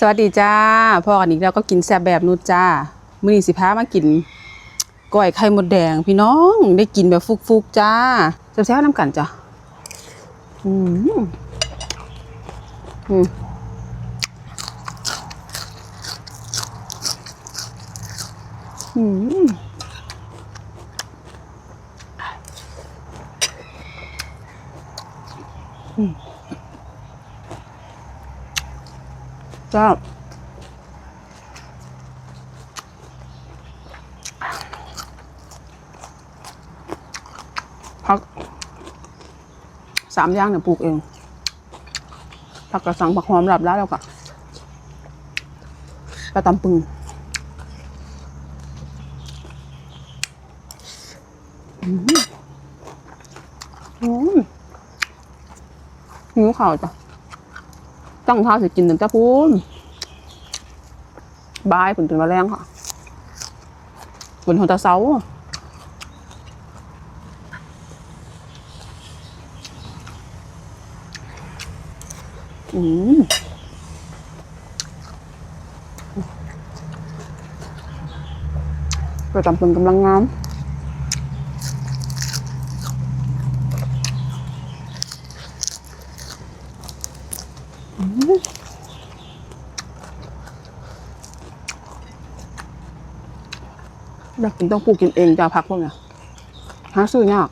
สวัสดีจ้าพ่อกันอีกแล้วก็กินแซ่บแบบนูดจ้ามื้อนี้สิพามากินก้อยไข่มดแดงพี่น้องได้กินแบบฟุกๆจ้าแซ่บๆน้ำกันจ้ะอืมอืมอืมจ้าพักสามอย่างเนี่ยปลูกเองผักกระสังผักหอมหลับแล้วแล้วก็กระตำปึงอืมอืมหิวข่าวจ้ะ ตั้งท่าสิกินตั้งแต่พูนบายผลตื่นมาแรงค่ะบนหัวตาเสาอะอืมกระตำปึงกำลังงาม อยากกินต้องปลูกกินเองจะพักพวกเนี้ยหาซื้อยาก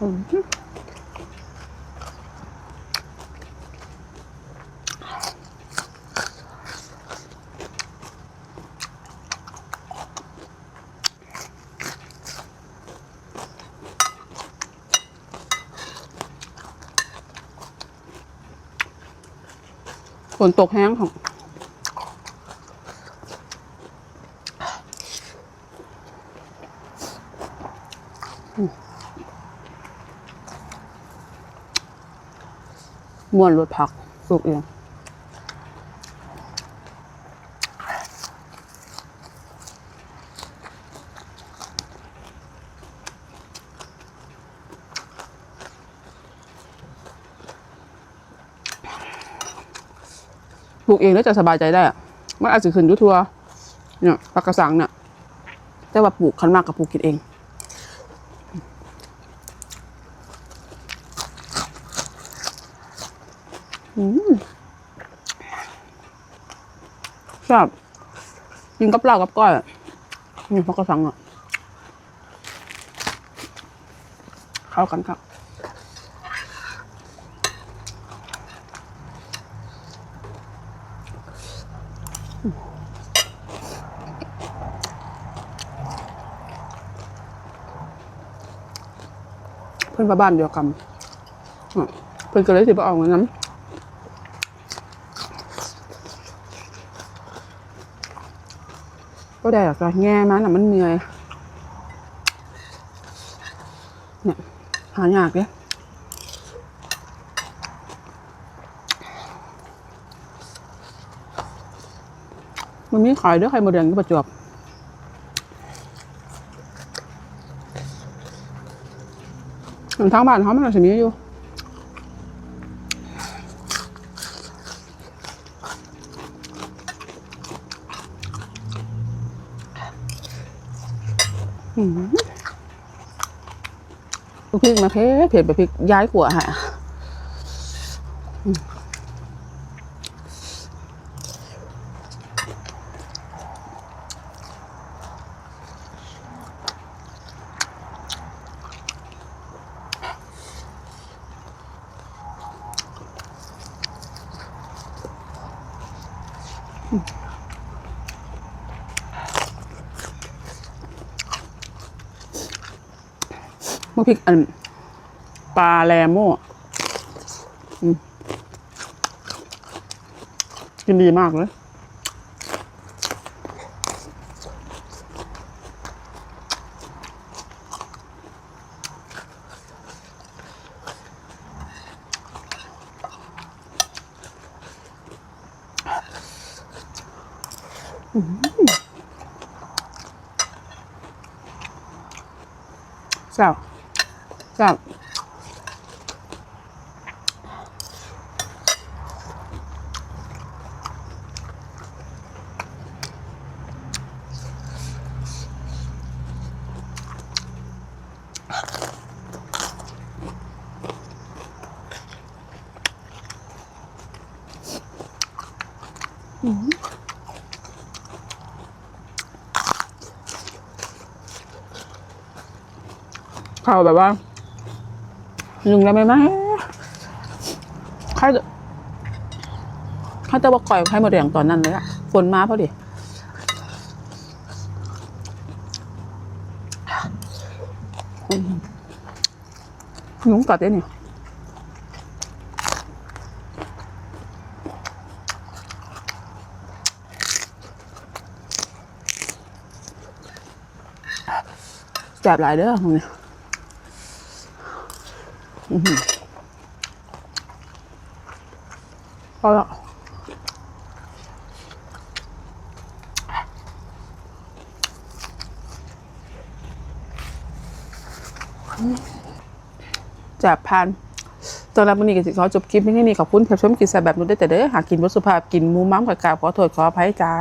อืม นตกแห้งของม่วนรดผักสุกเอง ลูกเองแล้วจะสบายใจได้มันอาจจะขึ้นยุทัวเนี่ยปากระสังเนี่ยแต่ว่าปลูกคันมากกับปลูกกินเองอืมชอบกินกับเปล่ากับก้อยอะนี่พอกระสังอะเข้ากันครับ เพื่อนบ้าบ้านเดียวกันเพื่อนก็เลยสิบเอาเหมือนนั้นก็ได้หรอกแง่มันอะมันเหนื่อยเนี่ยหายากเนี่ยมันมีขายด้วยไข่มดแดงที่ประจวบ ทางบ้านเขามันอาจจะมีอยู่อืมพริกมาเผ็ดเผ็ดแบบพริกย้ายขัวฮะ พริกอันปลาแลโม่กินดีมากเลยอแซ่บ แซ่บเข้าแบบว่า ลุงได้ไหมไหมใครจะใครจะบอกก่อยใครหมดแดงตอนนั้นเลยอะฝนมาพอดีอืมยุงกัดได้นี่แสบหลายเด้อมึงเนี่ย พอแล้วจับพันสำหรับวันนี้ก็สิขอจบคลิปนี้นี่ขอบคุณที่ชมกินแซ่บแบบนู้นได้แต่เด้อหากกินวัสุภาพกินหมูม้ามกับกาบขอโทษขออภัยจ้า